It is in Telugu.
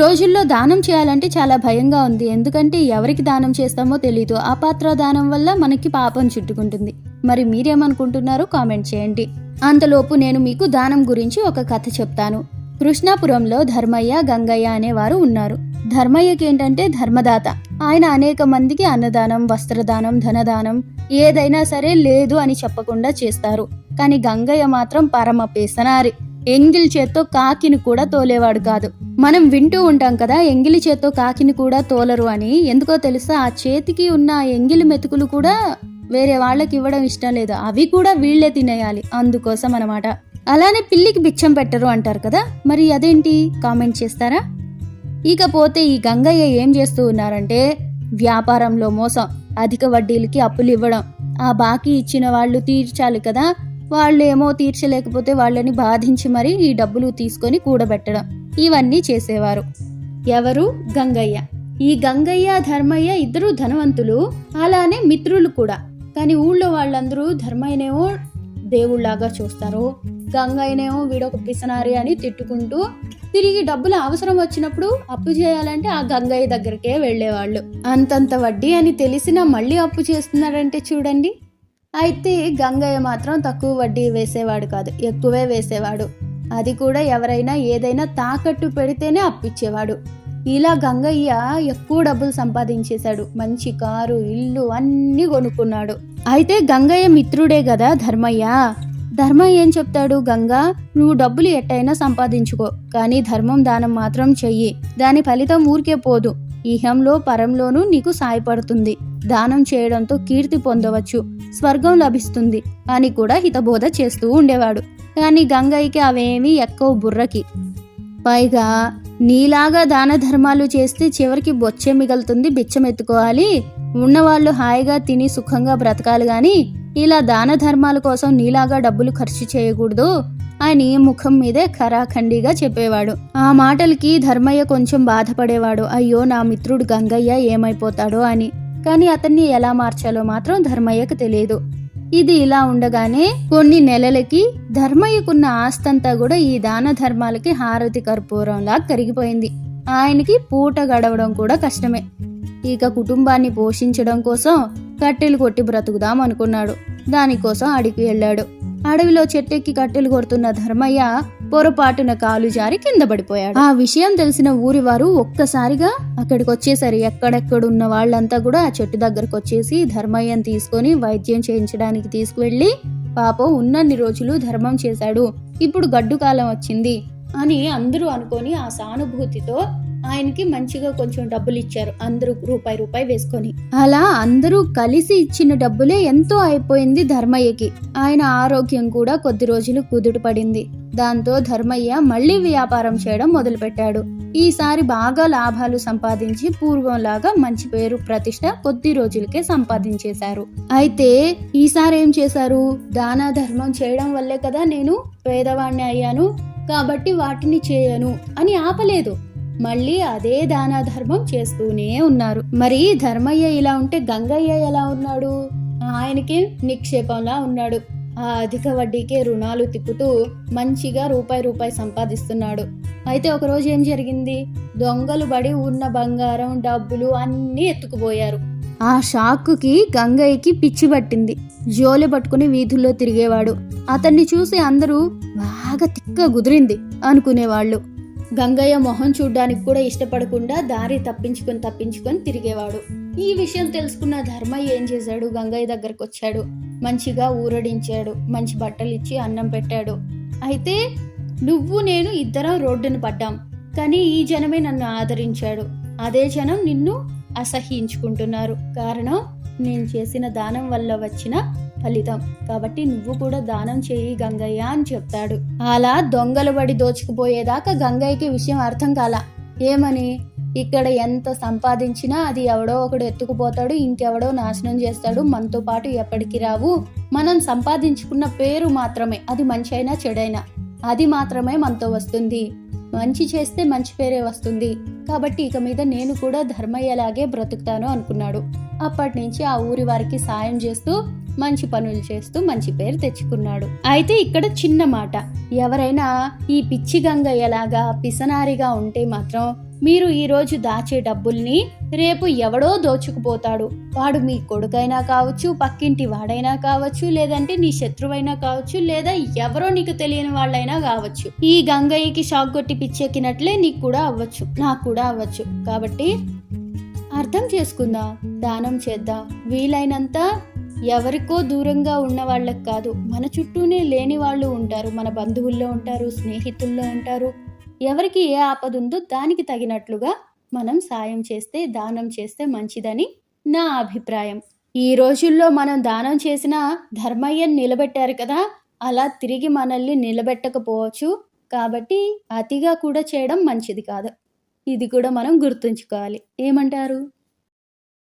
రోజుల్లో దానం చేయాలంటే చాలా భయంగా ఉంది. ఎందుకంటే ఎవరికి దానం చేస్తామో తెలీదు. ఆ పాత్ర దానం వల్ల మనకి పాపం చుట్టుకుంటుంది. మరి మీరేమనుకుంటున్నారో కామెంట్ చేయండి. అంతలోపు నేను మీకు దానం గురించి ఒక కథ చెప్తాను. కృష్ణాపురంలో ధర్మయ్య గంగయ్య అనేవారు ఉన్నారు. ధర్మయ్యకి ఏంటంటే ధర్మదాత. ఆయన అనేక మందికి అన్నదానం వస్త్రదానం ధనదానం ఏదైనా సరే లేదు అని చెప్పకుండా చేస్తారు. కానీ గంగయ్య మాత్రం పరమ పేసనారి. ఎంగిలి చేత్తో కాకిని కూడా తోలేవాడు కాదు. మనం వింటూ ఉంటాం కదా ఎంగిలి చేత్తో కాకిని కూడా తోలరు అని. ఎందుకో తెలుసా ఆ చేతికి ఉన్న ఎంగిలి మెతుకులు కూడా వేరే వాళ్ళకి ఇవ్వడం ఇష్టం లేదు. అవి కూడా వీళ్ళే తినేయాలి. అందుకోసం అనమాట అలానే పిల్లికి బిచ్చం పెట్టరు అంటారు కదా మరి అదేంటి? కామెంట్ చేస్తారా? ఇకపోతే ఈ గంగయ్య ఏం చేస్తూ ఉన్నారంటే వ్యాపారంలో మోసం అధిక వడ్డీలకి అప్పులు ఇవ్వడం ఆ బాకీ ఇచ్చిన వాళ్ళు తీర్చాలి కదా వాళ్ళు ఏమో తీర్చలేకపోతే వాళ్ళని బాధించి మరీ ఈ డబ్బులు తీసుకొని కూడబెట్టడం. ఇవన్నీ చేసేవారు. ఎవరు? గంగయ్య. ఈ గంగయ్య ధర్మయ్య ఇద్దరు ధనవంతులు. అలానే మిత్రులు కూడా. కానీ ఊళ్ళో వాళ్ళందరూ ధర్మయ్యనేమో దేవుళ్ళలాగా చూస్తారు. గంగయ్యనేమో వీడొక పిసనారి అని తిట్టుకుంటూ తిరిగి డబ్బులు అవసరం వచ్చినప్పుడు అప్పు చేయాలంటే ఆ గంగయ్య దగ్గరికే వెళ్ళేవాళ్ళు. అంతంత వడ్డీ అని తెలిసినా మళ్ళీ అప్పు చేస్తున్నారంటే చూడండి. అయితే గంగయ్య మాత్రం తక్కువ వడ్డీ వేసేవాడు కాదు ఎక్కువే వేసేవాడు. అది కూడా ఎవరైనా ఏదైనా తాకట్టు పెడితేనే అప్పిచ్చేవాడు. ఇలా గంగయ్య ఎక్కువ డబ్బులు సంపాదించేశాడు. మంచి కారు ఇల్లు అన్నీ కొనుక్కున్నాడు. అయితే గంగయ్య మిత్రుడే కదా ధర్మయ్య? ధర్మయ్య ఏం చెప్తాడు? గంగా నువ్వు డబ్బులు ఎట్టయినా సంపాదించుకో కానీ ధర్మం దానం మాత్రం చెయ్యి. దాని ఫలితం ఊరికే పోదు. ఇహంలో పరంలోనూ నీకు సాయపడుతుంది. దానం చేయడంతో కీర్తి పొందవచ్చు. స్వర్గం లభిస్తుంది అని కూడా హితబోధ చేస్తూ ఉండేవాడు. కానీ గంగయ్యకి అవేమీ ఎక్కువ బుర్రకి. పైగా నీలాగా దాన ధర్మాలు చేస్తే చివరికి బొచ్చే మిగులుతుంది బిచ్చం ఎత్తుకోవాలి. ఉన్నవాళ్ళు హాయిగా తిని సుఖంగా బ్రతకాలి గాని ఇలా దాన ధర్మాల కోసం నీలాగా డబ్బులు ఖర్చు చేయకూడదు. అని ముఖం మీదే ఖరాఖండిగా చెప్పేవాడు. ఆ మాటలకి ధర్మయ్య కొంచెం బాధపడేవాడు. అయ్యో నా మిత్రుడు గంగయ్య ఏమైపోతాడో అని. కానీ అతన్ని ఎలా మార్చాలో మాత్రం ధర్మయ్యకు తెలియదు. ఇది ఇలా ఉండగానే కొన్ని నెలలకి ధర్మయ్యకున్న ఆస్తంతా కూడా ఈ దాన ధర్మాలకి హారతి కర్పూరంలా కరిగిపోయింది. ఆయనకి పూట గడవడం కూడా కష్టమే. ఇక కుటుంబాన్ని పోషించడం కోసం కట్టెలు కొట్టి బ్రతుకుదాం అనుకున్నాడు. దానికోసం అడిగి వెళ్ళాడు. అడవిలో చెట్టెక్కి కట్టెలు కొడుతున్న ధర్మయ్య పొరపాటున కాలు జారి కింద పడిపోయాడు. ఆ విషయం తెలిసిన ఊరి వారు ఒక్కసారిగా అక్కడికి వచ్చేసరి ఎక్కడెక్కడున్న వాళ్ళంతా కూడా ఆ చెట్టు దగ్గరకు వచ్చేసి ధర్మయ్యను తీసుకొని వైద్యం చేయించడానికి తీసుకువెళ్ళి పాపం ఉన్నన్ని రోజులు ధర్మం చేశాడు. ఇప్పుడు గడ్డు కాలం వచ్చింది అని అందరూ అనుకొని ఆ సానుభూతితో ఆయనకి మంచిగా కొంచెం డబ్బులు ఇచ్చారు. అందరూ రూపాయి రూపాయి వేసుకొని. అలా అందరూ కలిసి ఇచ్చిన డబ్బులే ఎంతో అయిపోయింది ధర్మయ్యకి. ఆయన ఆరోగ్యం కూడా కొద్ది రోజులు కుదుట పడింది. దాంతో ధర్మయ్య మళ్ళీ వ్యాపారం చేయడం మొదలుపెట్టాడు. ఈసారి బాగా లాభాలు సంపాదించి పూర్వంలాగా మంచి పేరు ప్రతిష్ట కొద్ది రోజులకే సంపాదించేశారు. అయితే ఈసారి ఏం చేశారు? దాన ధర్మం చేయడం వల్లే కదా నేను పేదవాణ్ణి అయ్యాను. కాబట్టి వాటిని చేయను అని ఆపలేదు. మళ్ళీ అదే దాన ధర్మం చేస్తూనే ఉన్నారు. మరి ధర్మయ్య ఇలా ఉంటే గంగయ్య ఎలా ఉన్నాడు? ఆయనకి నిక్షేపంలా ఉన్నాడు. ఆ అధిక వడ్డీకే రుణాలు తిప్పుతూ మంచిగా రూపాయి రూపాయి సంపాదిస్తున్నాడు. అయితే ఒకరోజు ఏం జరిగింది? దొంగలు బడి ఉన్న బంగారం డబ్బులు అన్నీ ఎత్తుకుపోయారు. ఆ షాక్కి గంగయ్యకి పిచ్చి పట్టింది. జోలి పట్టుకుని వీధుల్లో తిరిగేవాడు. అతన్ని చూసి అందరూ బాగా తిక్క కుదిరింది అనుకునేవాళ్ళు. గంగయ్య మొహం చూడ్డానికి కూడా ఇష్టపడకుండా దారి తప్పించుకొని తప్పించుకొని తిరిగేవాడు. ఈ విషయం తెలుసుకున్న ధర్మయ్య ఏం చేశాడు? గంగయ్య దగ్గరకు వచ్చాడు. మంచిగా ఊరడించాడు. మంచి బట్టలు ఇచ్చి అన్నం పెట్టాడు. అయితే నువ్వు నేను ఇద్దరం రోడ్డును పడ్డాం కానీ ఈ జనమే నన్ను ఆదరించాడు. అదే జనం నిన్ను అసహ్యించుకుంటున్నారు. కారణం నేను చేసిన దానం వల్ల వచ్చిన ఫలితం. కాబట్టి నువ్వు కూడా దానం చేయి గంగయ్య అని చెప్తాడు. అలా దొంగలు పడి దోచుకుపోయేదాకా గంగయ్యకి విషయం అర్థం కాల. ఏమని? ఇక్కడ ఎంత సంపాదించినా అది ఎవడో ఒకడు ఎత్తుకుపోతాడు ఇంకెవడో నాశనం చేస్తాడు మనతో పాటు ఎప్పటికి రావు. మనం సంపాదించుకున్న పేరు మాత్రమే అది మంచి అయినా చెడైనా. అది మాత్రమే మనతో వస్తుంది. మంచి చేస్తే మంచి పేరే వస్తుంది. కాబట్టి ఇక మీద నేను కూడా ధర్మయ్యలాగే బ్రతుకుతాను అనుకున్నాడు. అప్పటి నుంచి ఆ ఊరి వారికి సాయం చేస్తూ మంచి పనులు చేస్తూ మంచి పేరు తెచ్చుకున్నాడు. అయితే ఇక్కడ చిన్న మాట. ఎవరైనా ఈ పిచ్చి గంగయ్యలాగా పిసనారిగా ఉంటే మాత్రం మీరు ఈరోజు దాచే డబ్బుల్ని రేపు ఎవడో దోచుకుపోతాడు. వాడు మీ కొడుకైనా కావచ్చు పక్కింటి వాడైనా కావచ్చు లేదంటే నీ శత్రువైనా కావచ్చు లేదా ఎవరో నీకు తెలియని వాళ్ళైనా కావచ్చు. ఈ గంగయ్యకి షాక్ కొట్టి పిచ్చెక్కినట్లే నీకు కూడా అవ్వచ్చు. నాకు కూడా అవ్వచ్చు. కాబట్టి అర్థం చేసుకుందాం దానం చేద్దాం. వీలైనంత ఎవరికో దూరంగా ఉన్న వాళ్ళకి కాదు. మన చుట్టూనే లేని వాళ్ళు ఉంటారు. మన బంధువుల్లో ఉంటారు స్నేహితుల్లో ఉంటారు. ఎవరికి ఏ ఆపద ఉందో దానికి తగినట్లుగా మనం సాయం చేస్తే దానం చేస్తే మంచిదని నా అభిప్రాయం. ఈ రోజుల్లో మనం దానం చేసిన ధర్మయ్యని నిలబెట్టారు కదా అలా తిరిగి మనల్ని నిలబెట్టకపోవచ్చు. కాబట్టి అతిగా కూడా చేయడం మంచిది కాదు. ఇది కూడా మనం గుర్తుంచుకోవాలి. ఏమంటారు?